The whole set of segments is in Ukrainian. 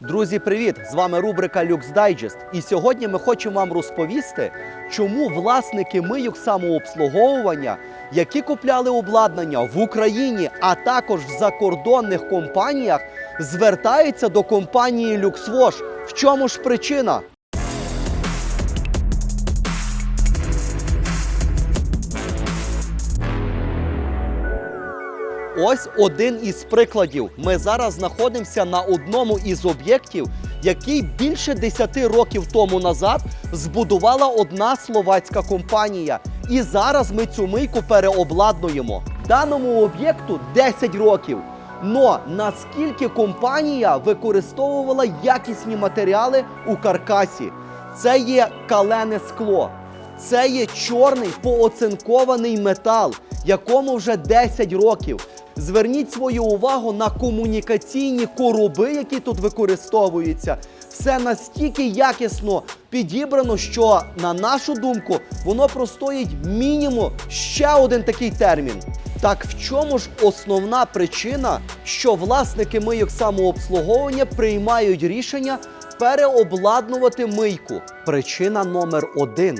Друзі, привіт! З вами рубрика Lux Digest. І сьогодні ми хочемо вам розповісти, чому власники мийок самообслуговування, які купляли обладнання в Україні, а також в закордонних компаніях, звертаються до компанії LuxWash. В чому ж причина? Ось один із прикладів. Ми зараз знаходимося на одному із об'єктів, який більше 10 років тому назад збудувала одна словацька компанія. І зараз ми цю мийку переобладнуємо. Даному об'єкту 10 років. Но наскільки компанія використовувала якісні матеріали у каркасі? Це є калене скло. Це є чорний пооцинкований метал, якому вже 10 років. Зверніть свою увагу на комунікаційні короби, які тут використовуються. Все настільки якісно підібрано, що, на нашу думку, воно простоїть мінімум ще один такий термін. Так в чому ж основна причина, що власники мийок самообслуговування приймають рішення переобладнувати мийку? Причина номер один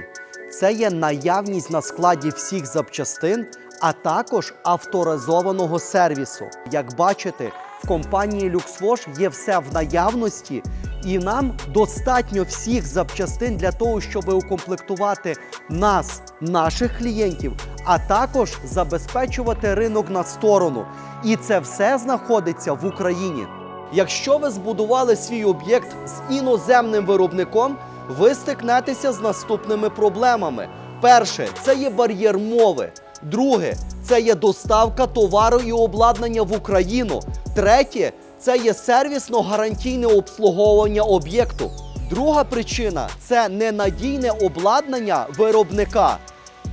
це є наявність на складі всіх запчастин, а також авторизованого сервісу. Як бачите, в компанії LuxWash є все в наявності, і нам достатньо всіх запчастин для того, щоб укомплектувати нас, наших клієнтів, а також забезпечувати ринок на сторону. І це все знаходиться в Україні. Якщо ви збудували свій об'єкт з іноземним виробником, ви стикнетеся з наступними проблемами. Перше це є бар'єр мови. Друге це є доставка товару і обладнання в Україну. Третє це є сервісно-гарантійне обслуговування об'єкту. Друга причина це ненадійне обладнання виробника.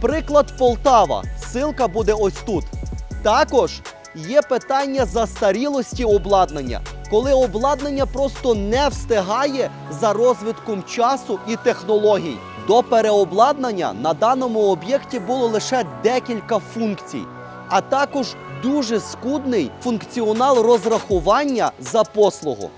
Приклад Полтава. Силка буде ось тут. Також є питання застарілості обладнання, коли обладнання просто не встигає за розвитком часу і технологій. До переобладнання на даному об'єкті було лише декілька функцій, а також дуже скудний функціонал розрахування за послугу.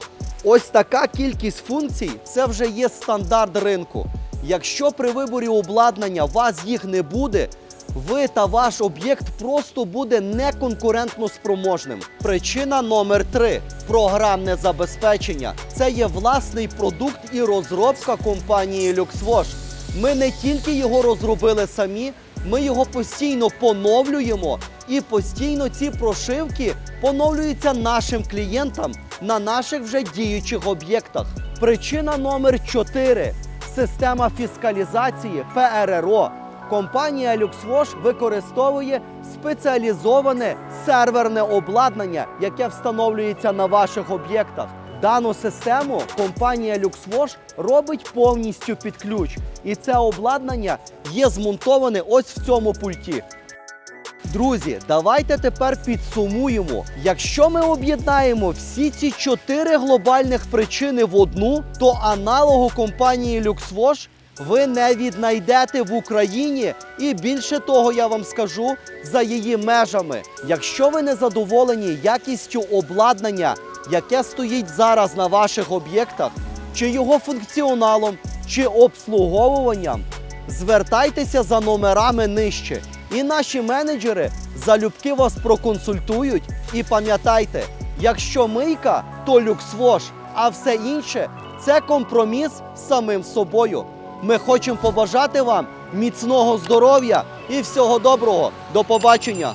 Ось така кількість функцій це вже є стандарт ринку. Якщо при виборі обладнання вас їх не буде, ви та ваш об'єкт просто буде неконкурентно спроможним. Причина номер три програмне забезпечення. Це є власний продукт і розробка компанії LuxWash. Ми не тільки його розробили самі, ми його постійно поновлюємо і постійно ці прошивки поновлюються нашим клієнтам на наших вже діючих об'єктах. Причина номер 4 система фіскалізації ПРРО. Компанія LuxWash використовує спеціалізоване серверне обладнання, яке встановлюється на ваших об'єктах. Дану систему компанія LuxWash робить повністю під ключ, і це обладнання є змонтоване ось в цьому пульті. Друзі, давайте тепер підсумуємо. Якщо ми об'єднаємо всі ці чотири глобальних причини в одну, то аналогу компанії LuxWash ви не віднайдете в Україні. І більше того, я вам скажу за її межами. Якщо ви не задоволені якістю обладнання, яке стоїть зараз на ваших об'єктах, чи його функціоналом, чи обслуговуванням, звертайтеся за номерами нижче. І наші менеджери залюбки вас проконсультують. І пам'ятайте, якщо мийка, то люксвош, а все інше це компроміс з самим собою. Ми хочемо побажати вам міцного здоров'я і всього доброго. До побачення!